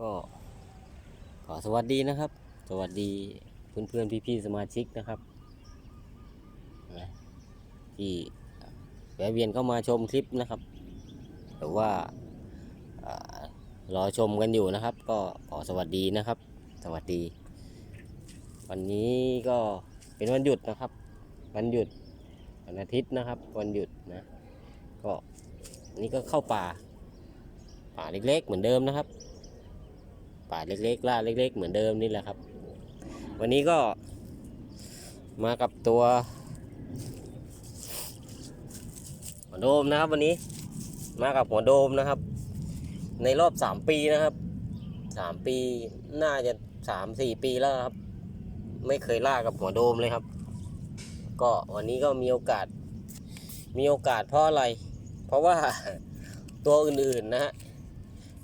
ก็ขอสวัสดีนะครับ สวัสดีเพื่อนเพื่อนพี่พี่สมาชิกนะครับที่แวะเวียนเข้ามาชมคลิปนะครับหรือว่ารอชมกันอยู่นะครับ ก็ขอสวัสดีนะครับ สวัสดี วันนี้ก็เป็นวันหยุดนะครับ วันหยุดวันอาทิตย์นะครับ วันหยุดนะก็นนี้ก็เข้าป่า ป่าเล็กๆเหมือนเดิมนะครับ ป่าเล็กๆล่าเล็ก ๆ เหมือนเดิมนี่แหละครับ วันนี้ก็มากับตัวหัวโดมนะครับ วันนี้มากับหัวโดมนะครับ ในรอบสามปีนะครับสามปีน่าจะสามสี่ปีแล้วครับ ไม่เคยล่ากับหัวโดมเลยครับ ก็วันนี้ก็มีโอกาส มีโอกาสเพราะอะไร เพราะว่าตัวอื่นๆนะฮะ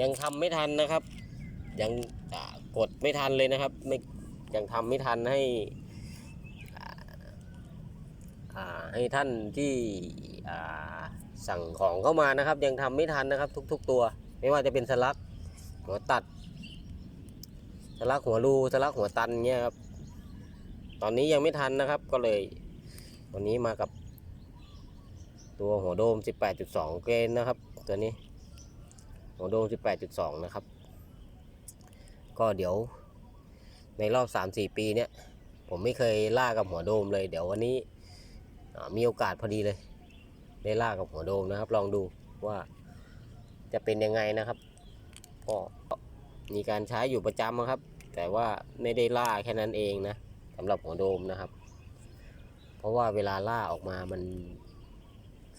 ยังทำไม่ทันนะครับ ยังกดไม่ทันเลยนะครับ ไม่ยังทำไม่ทันให้ให้ท่านที่สั่งของเข้ามานะครับ ยังทำไม่ทันนะครับ ทุก ๆ ตัว ไม่ว่าจะเป็นสลักหัวตัดสลักหัวรูสลักหัวตันเงี้ยครับตอนนี้ยังไม่ทันนะครับก็เลย วันนี้มากับตัวหัวโดม 18.2 เกรนนะครับ ตัวนี้ หัวโดม 18.2 นะครับ ก็เดี๋ยว ในรอบ 3-4 ปีเนี่ย ผมไม่เคยล่ากับหัวโดมเลย เดี๋ยววันนี้มีโอกาสพอดีเลย ได้ล่ากับหัวโดมนะครับ ลองดูว่าจะเป็นยังไงนะครับก็มีการใช้อยู่ประจำนะครับ แต่ว่าไม่ได้ล่าแค่นั้นเองนะสำหรับหัวโดมนะครับ เพราะว่าเวลาล่าออกมามัน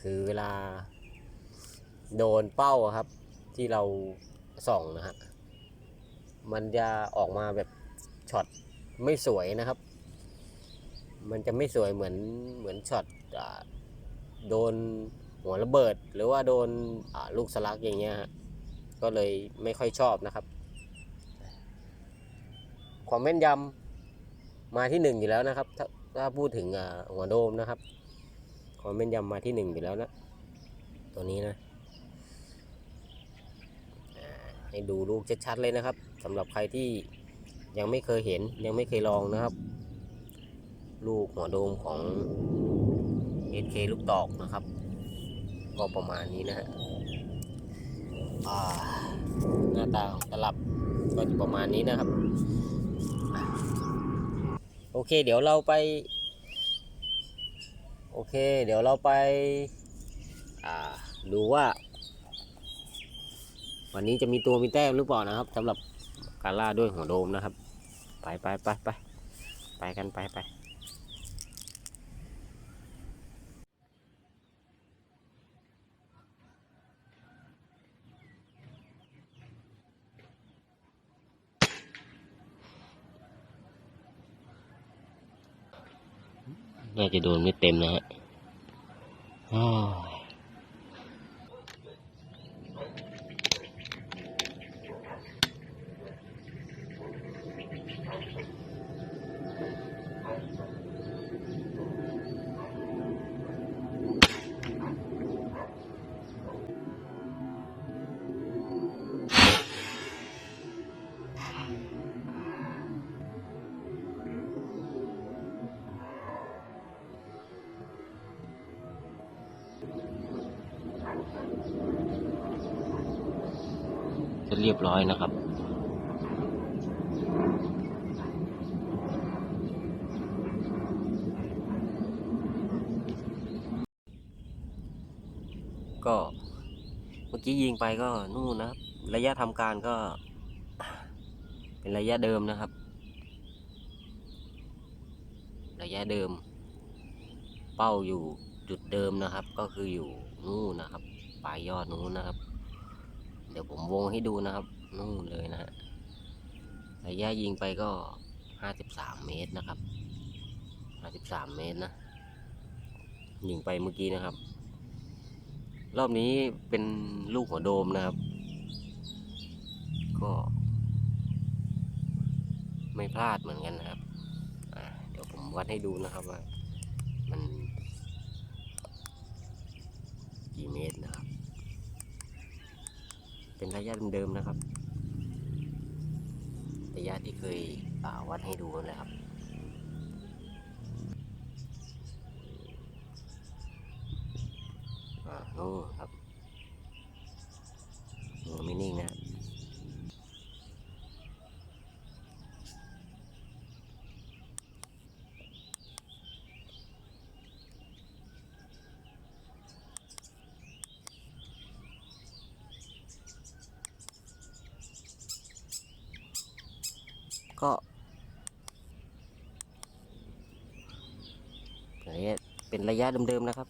คือเวลาโดนเป้าครับ ที่เราส่องนะฮะ มันจะออกมาแบบช็อตไม่สวยนะครับ มันจะไม่สวยเหมือนเหมือนช็อตอโดนหัวระเบิด หรือว่าโดนลูกสลักอย่างเงี้ยก็เลยไม่ค่อยชอบนะครับ ความแม่นยำมาที่หนึ่งอยู่แล้วนะครับ ถ้าถ้าพูดถึงหัวโดมนะครับ ความแม่นยำมาที่หนึ่งอยู่แล้วนะ ตัวนี้นะให้ดูลูกชัดๆเลยนะครับ สำหรับใครที่ยังไม่เคยเห็นยังไม่เคยลองนะครับ ลูกหัวโดมของ SK ลูกตอกนะครับ ก็ประมาณนี้นะฮะหน้าตาของตลับก็จะประมาณนี้นะครับอโอเค เดี๋ยวเราไป โอเค เดี๋ยวเราไปดูว่า วันนี้จะมีตัวมีแต้มหรือเปล่านะครับสำหรับ การล่าด้วยหัวโดมนะครับ ไปไปไปไปไปกันไปไปน่าจะโดนไม่เต็มนะฮะ เรียบร้อยนะครับ ก็เมื่อกี้ยิงไปก็นู่นนะครับ ระยะทำการก็ เป็นระยะเดิมนะครับ ระยะเดิม เป้าอยู่จุดเดิมนะครับ ก็คืออยู่นู่นนะครับ ปลายยอดนู้นนะครับ เดี๋ยวผมวงให้ดูนะครับนู่นเลยนะฮะระยะยิงไปก็ห้าสิบสามเมตรนะครับห้าสิบสามเมตรนะยิงไปเมื่อกี้นะครับ รอบนี้เป็นลูกหัวโดมนะครับ ก็ ไม่พลาดเหมือนกันนะครับเดี๋ยวผมวัดให้ดูนะครับว่ามันกี่เมตรนะ เป็นระยะเดิมๆนะครับ ระยะที่เคยป่าวัดให้ดูนั่นแหละครับอ่านู่นครับมือไม่นิ่งนะ ก็ ระยะเป็นระยะเดิมๆนะครับ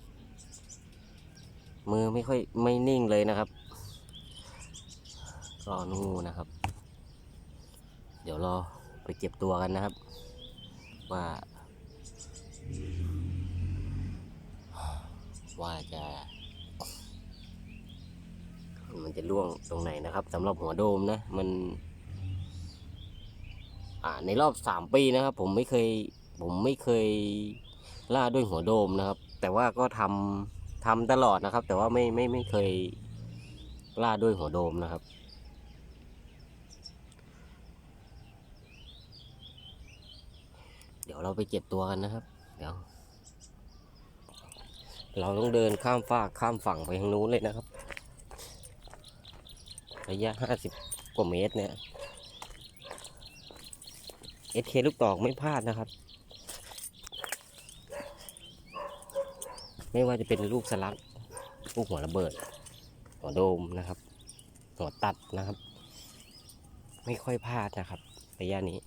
มือไม่ค่อยไม่นิ่งเลยนะครับก็นู่นนะครับ เดี๋ยวรอไปเก็บตัวกันนะครับ ว่า ว่าจะมันจะล่วงตรงไหนนะครับสำหรับหัวโดมนะ มัน อ่าในรอบสามปีนะครับ ผมไม่เคย ผมไม่เคย ล่าด้วยหัวโดมนะครับ แต่ว่าก็ทำทำตลอดนะครับ แต่ว่าไม่ไม่ไม่เคยล่าด้วยหัวโดมนะครับ เดี๋ยวเราไปเก็บตัวกันนะครับ เดี๋ยว เราต้องเดินข้ามฟากข้ามฝั่งไปทางนู้นเลยนะครับ ระยะห้าสิบกว่าเมตรเนี่ยเอสเคลูกตอกไม่พลาดนะครับ ไม่ว่าจะเป็นลูกสลักลูกหัวระเบิด หัวโดมนะครับ หัวตัดนะครับ ไม่ค่อยพลาดนะครับระยะนี้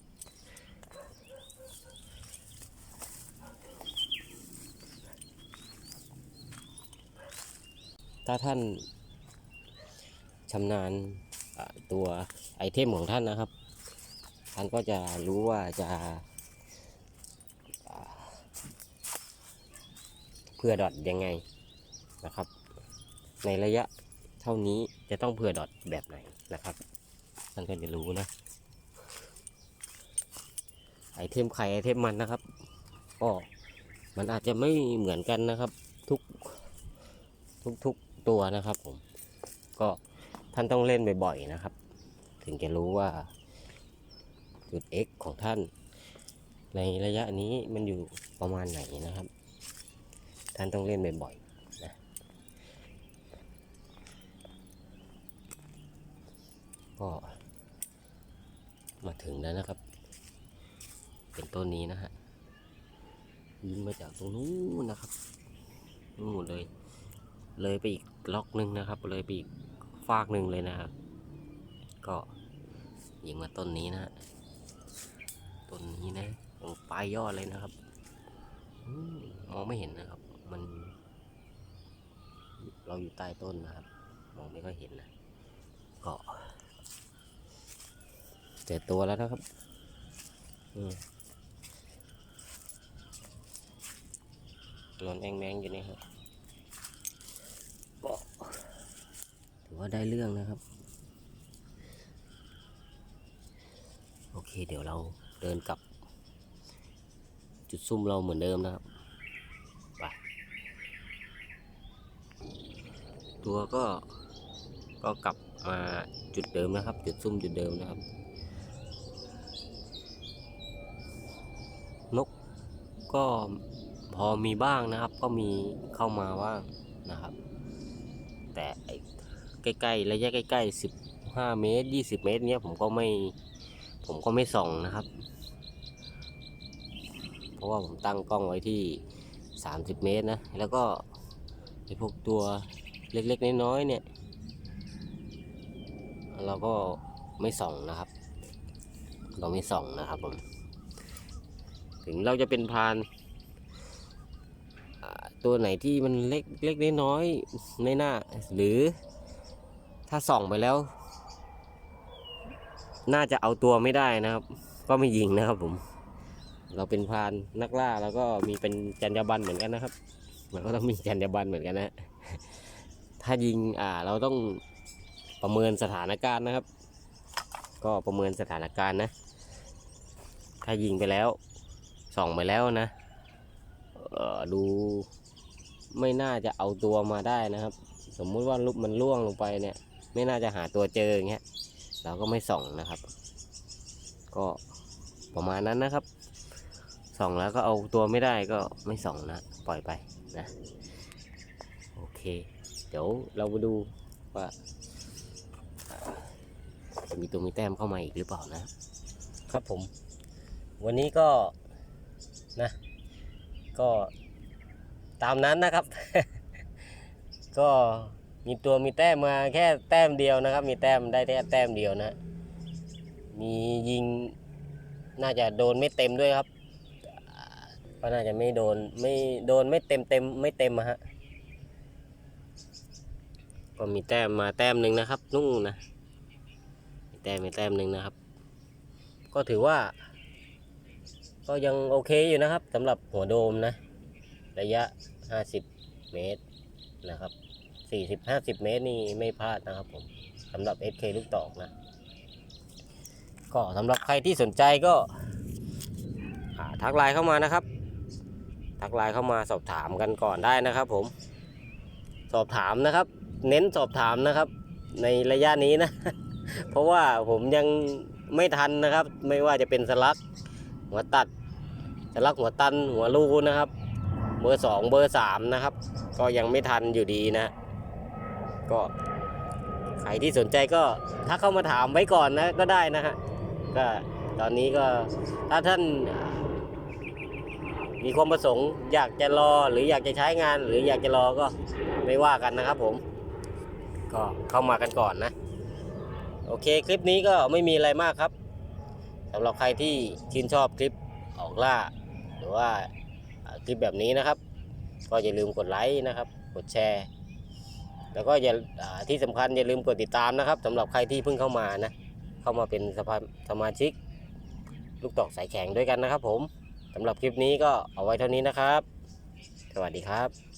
ถ้าท่านชำนาญตัวไอเทมของท่านนะครับ ท่านก็จะรู้ว่าจะอ่า เพื่อดอทยังไงนะครับ ในระยะเท่านี้จะต้องเพื่อดอทแบบไหนนะครับท่านก็จะรู้นะไอเทมไข่ไอเทมมันนะครับก็มันอาจจะไม่เหมือนกันนะครับ ทุกทุกทุกตัวนะครับผมก็ท่านต้องเล่นบ่อยๆนะครับ ถึงจะรู้ว่าจุด x ของท่าน ในระยะนี้มันอยู่ประมาณไหนนะครับ ท่านต้องเล่นบ่อยๆนะก็มาถึงแล้วนะครับ เป็นต้นนี้นะฮะยิงมาจากตรงนู้นนะครับนู่นเลย เลยไปอีกล็อกหนึ่งนะครับ เลยไปอีกฟากหนึ่งเลยนะครับ ก็ยิงมาต้นนี้นะต้นนี้นะตรงปลายยอดเลยนะครับมองไม่เห็นนะครับ มัน เราอยู่ใต้ต้นนะครับ มองไม่ค่อยเห็นนะเก็เจอตัวแล้วนะครับ อืมหลอนแองแมงอยู่นี่ครับก็ถือว่าได้เรื่องนะครับ โอเคเดี๋ยวเราเดินกลับ จุดซุ่มเราเหมือนเดิมนะครับไป ตัวก็ก็กลับมาจุดเดิมนะครับ จุดซุ่มจุดเดิมนะครับ นกก็พอมีบ้างนะครับ ก็มีเข้ามาบ้างนะครับ แต่ใกล้ๆระยะใกล้ๆสิบห้าเมตรยี่สิบเมตรเนี้ยผมก็ไม่ผมก็ไม่ส่องนะครับ เพราะว่าผมตั้งกล้องไว้ที่30เมตรนะ แล้วก็ไอพวกตัว เล็กๆ น้อยๆเนี่ย เราก็ไม่ส่องนะครับ เราไม่ส่องนะครับผม ถึงเราจะเป็นพาน ตัวไหนที่มันเล็กเล็กน้อยๆไม่น่าหรือถ้าส่องไปแล้ว น่าจะเอาตัวไม่ได้นะครับ ก็ไม่ยิงนะครับผมเราเป็นพรานนักล่าแล้วก็มีเป็นจรรยาบรรณเหมือนกันนะครับเราก็ต้องมีจรรยาบรรณเหมือนกันนะ ถ้ายิงอ่าเราต้องประเมินสถานการณ์นะครับ ก็ประเมินสถานการณ์นะ ถ้ายิงไปแล้วส่องไปแล้วนะเออดูไม่น่าจะเอาตัวมาได้นะครับ สมมุติว่าลูกมันล่วงลงไปเนี่ย ไม่น่าจะหาตัวเจออย่างเงี้ยเราก็ไม่ส่องนะครับ ก็ประมาณนั้นนะครับ ส่องแล้วก็เอาตัวไม่ได้ก็ไม่ส่องนะ ปล่อยไปนะ โอเค เดี๋ยวเรามาดูว่า จะมีตัวมีแต้มเข้ามาอีกหรือเปล่านะครับผม วันนี้ก็นะ ก็ตามนั้นนะครับ ก็มีตัวมีแต้มมาแค่แต้มเดียวนะครับ มีแต้มได้แค่แต้มเดียวนะ มียิงน่าจะโดนไม่เต็มด้วยครับก็น่าจะไม่โดนไม่โดนไม่เต็มเต็มไม่เต็มอะฮะ ก็มีแต้มมาแต้มหนึ่งนะครับนู่นนะมีแต้มมีแต้มหนึ่งนะครับ ก็ถือว่า ก็ยังโอเคอยู่นะครับสำหรับหัวโดมนะ ระยะ 50 เมตรนะครับ 40-50 เมตรนี่ไม่พลาดนะครับผมสำหรับ SK ลูกตอกนะ ก็สำหรับใครที่สนใจก็อ่าทักไลน์เข้ามานะครับ ทักไลน์เข้ามาสอบถามกันก่อนได้นะครับผม สอบถามนะครับ เน้นสอบถามนะครับ ในระยะนี้นะ เพราะว่าผมยังไม่ทันนะครับ ไม่ว่าจะเป็นสลักหัวตัดสลักหัวตันหัวลูนะครับ เบอร์สองเบอร์สามนะครับ ก็ยังไม่ทันอยู่ดีนะ ก็ใครที่สนใจก็ถ้าเข้ามาถามไว้ก่อนนะก็ได้นะฮะก็ตอนนี้ก็ถ้าท่านมีความประสงค์อยากจะรอหรืออยากจะใช้งาน หรืออยากจะรอก็ไม่ว่ากันนะครับผม ก็เข้ามากันก่อนนะ โอเคคลิปนี้ก็ไม่มีอะไรมากครับสำหรับใครที่ชื่นชอบคลิปออกล่า หรือว่าคลิปแบบนี้นะครับ ก็อย่าลืมกดไลค์นะครับ กดแชร์ แล้วก็อย่าอ่าที่สำคัญอย่าลืมกดติดตามนะครับสำหรับใครที่เพิ่งเข้ามานะ เข้ามาเป็นสภาสมาชิก ลูกตอกสายแข็งด้วยกันนะครับ ผมสำหรับคลิปนี้ก็เอาไว้เท่านี้นะครับ สวัสดีครับ